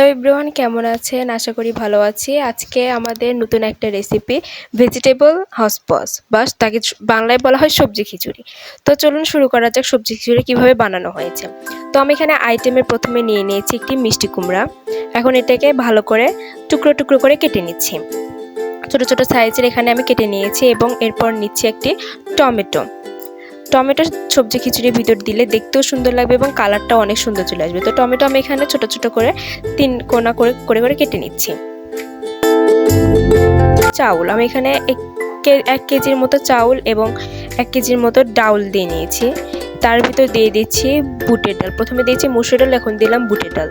Hello everyone, কেমন আছেন? আশা করি ভালো আছি। আজকে আমাদের নতুন একটা রেসিপি ভেজিটেবল হসপস বা তাকে বাংলায় বলা হয় সবজি খিচুড়ি। তো চলুন শুরু করা যাক সবজি খিচুড়ি কীভাবে বানানো হয়েছে। তো আমি এখানে আইটেমের প্রথমে নিয়ে নিয়েছি একটি মিষ্টি কুমড়া। এখন এটাকে ভালো করে টুকরো টুকরো করে কেটে নিচ্ছি। ছোট ছোট সাইজের এখানে আমি কেটে নিয়েছি এবং এরপর নিচ্ছি একটি টমেটো। টমেটো সবজি খিচুড়ির ভিতর দিলে দেখতেও সুন্দর লাগবে এবং কালারটাও অনেক সুন্দর চলে আসবে। তো টমেটো আমি এখানে ছোট ছোট করে তিন কোনা করে করে করে কেটে নিচ্ছি। চাউল, আমি এখানে এক কেজির মতো চাউল এবং এক কেজির মতো ডাউল দিয়ে নিয়েছি। তার ভিতর দিয়ে দিচ্ছি বুটের ডাল। প্রথমে দিয়েছি মুসুর ডাল, এখন দিলাম বুটের ডাল।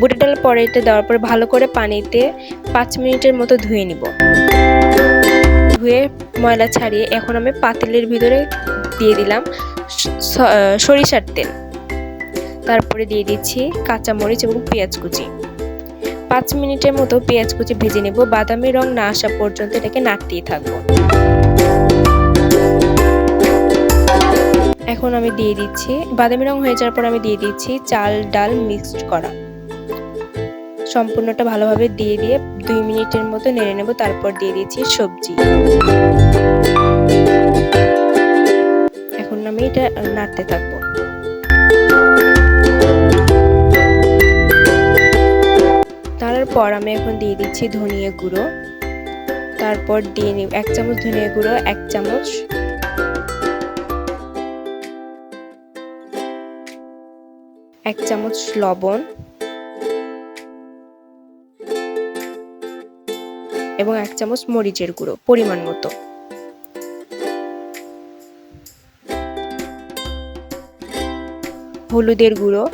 বুটের ডাল পরে এটা দেওয়ার পর ভালো করে পানিতে পাঁচ মিনিটের মতো ধুয়ে নিব। ধুয়ে ময়লা ছাড়িয়ে এখন আমি পাতিলের ভিতরে দিয়ে দিলাম সরিষার তেল। তারপরে দিয়ে দিচ্ছি কাঁচামরিচ এবং পেঁয়াজ কুচি। পাঁচ মিনিটের মতো পেঁয়াজ কুচি ভেজে নেব। বাদামি রং না আসা পর্যন্ত এটাকে নাড়তেই থাকব। এখন আমি দিয়ে দিচ্ছি, বাদামি রং হয়ে যাওয়ার পর আমি দিয়ে দিচ্ছি চাল, ডাল মিক্সড করা। সম্পূর্ণটা ভালোভাবে দিয়ে দিয়ে দুই মিনিটের মতো নেড়ে নেব, তারপর দিয়ে দিচ্ছি সবজি। এখন আমি এটা নাড়তে থাকব। তারপর আমি এখন দিয়ে দিচ্ছি ধনিয়া গুঁড়ো। তারপর দিয়ে নিব এক চামচ ধনিয়া গুঁড়ো, এক চামচ এক চামচ লবণ। এবং এক চামচ মরিচের গুঁড়ো, পরিমাণ মতো। হলুদের গুঁড়ো।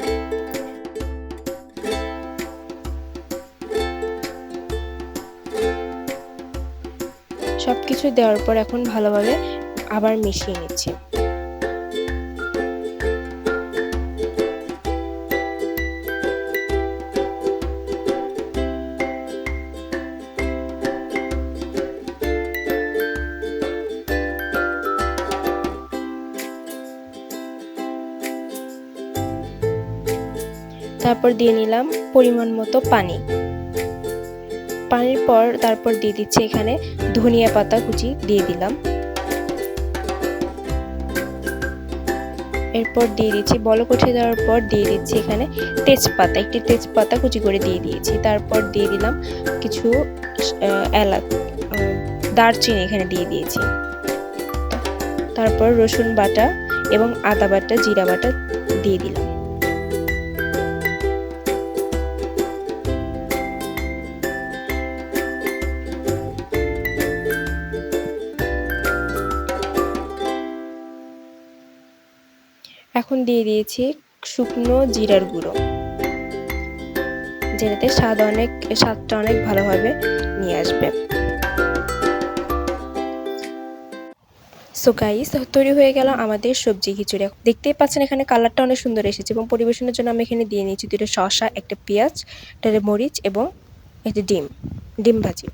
সব কিছু দেওয়ার পর এখন ভালোভাবে আবার মিশিয়ে নিচ্ছি। তারপর দিয়ে নিলাম পরিমাণ মতো পানি। পানির পর তারপর দিয়ে দিচ্ছি এখানে ধনিয়া পাতা কুচি দিয়ে দিলাম। এরপর দিয়ে দিচ্ছি, বলক উঠে দেওয়ার পর দিয়ে দিচ্ছি এখানে তেজপাতা, একটি তেজপাতা কুচি করে দিয়ে দিয়েছি। তারপর দিয়ে দিলাম কিছু এলাচ দারচিনি এখানে দিয়ে দিয়েছি। তারপর রসুন বাটা এবং আদা বাটা, জিরা বাটা দিয়ে দিলাম। এখন দিয়ে দিয়েছি শুকনো জিরার গুঁড়ো। যেটাতে স্বাদ অনেক, স্বাদটা অনেক ভালোভাবে নিয়ে আসবে। সো গাইস তৈরি হয়ে গেল আমাদের সবজি খিচুড়ি। দেখতেই পাচ্ছেন এখানে কালারটা অনেক সুন্দর এসেছে এবং পরিবেশনের জন্য আমি এখানে দিয়ে নিয়েছি দুটো শসা, একটা পেঁয়াজ, একটা মরিচ এবং একটা ডিম ডিম ভাজি।